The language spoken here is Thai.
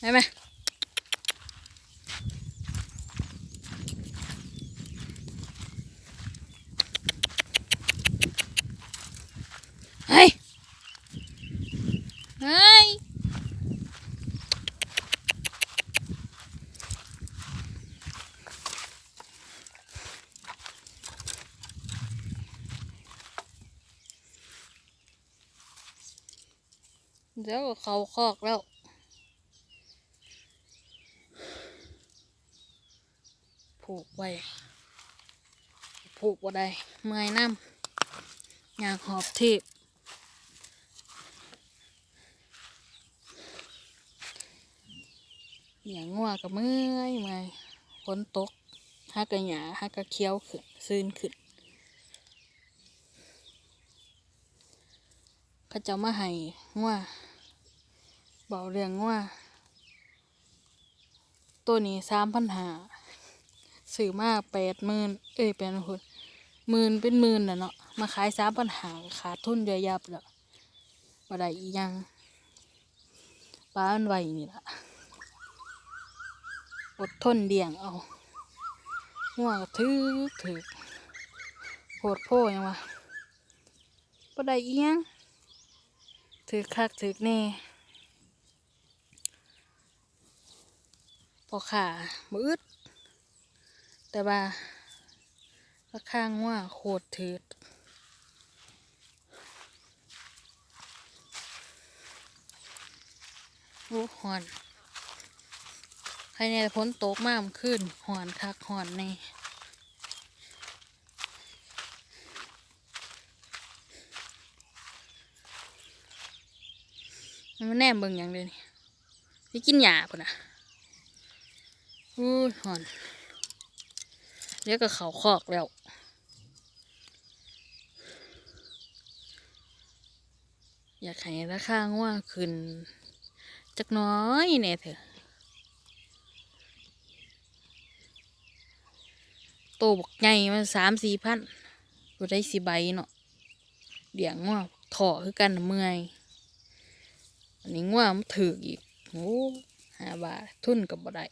ได้ไหมเฮ้ย เฮ้ย เดี๋ยวเขาคอกแล้ว ผูกไว้ ผูกว่าได้เมื่อยน้ำอยากหอบทีบอย่างงัวกับเมื่อยเมื่อยฝนตกฮักกระหยาฮักกระเคี้ยวขึ้นซื่นขึ้นเขาเจะมาให้งัวเบาเรื่องงัวตัวนี้สามพันหา ซื้อมาแปดหมื่นเอ้ยเป็นหุ่นหมื่นเป็นหมื่นน่ะเนาะมาขายสามปัญหาขาดทุนเยอะยับแล้วบ่ได้อียังปลาอันไหวนี่ล่ะอดทนเดี่ยงเอาหัวก็ถือถือโพดโพยังวะบ่ได้อียังถือคักถือแน่พอขามืด แต่ว่าราคางัวโคตรถืดโอ้หอนใครเนี่ยพ้นตกมากขึ้นหอนคักหอนในมันแนมเบิ่งอย่างเดียวนี่ไปกินหญ้าพุ่นน่ะอู้หอน ดี๋ยวก็เขาคอกแล้วอยากให้ราคาง่วขึ้น จักน้อยแหน่ยเถอะโตบักใหญ่มันสามสี่พันกูได้สีใบเนาะเดี๋ยวง่วถอคือกันเมื่อย อันนี้ง่วมันถืออีก โอ้ห้าบาท ทุนกับบ่ได้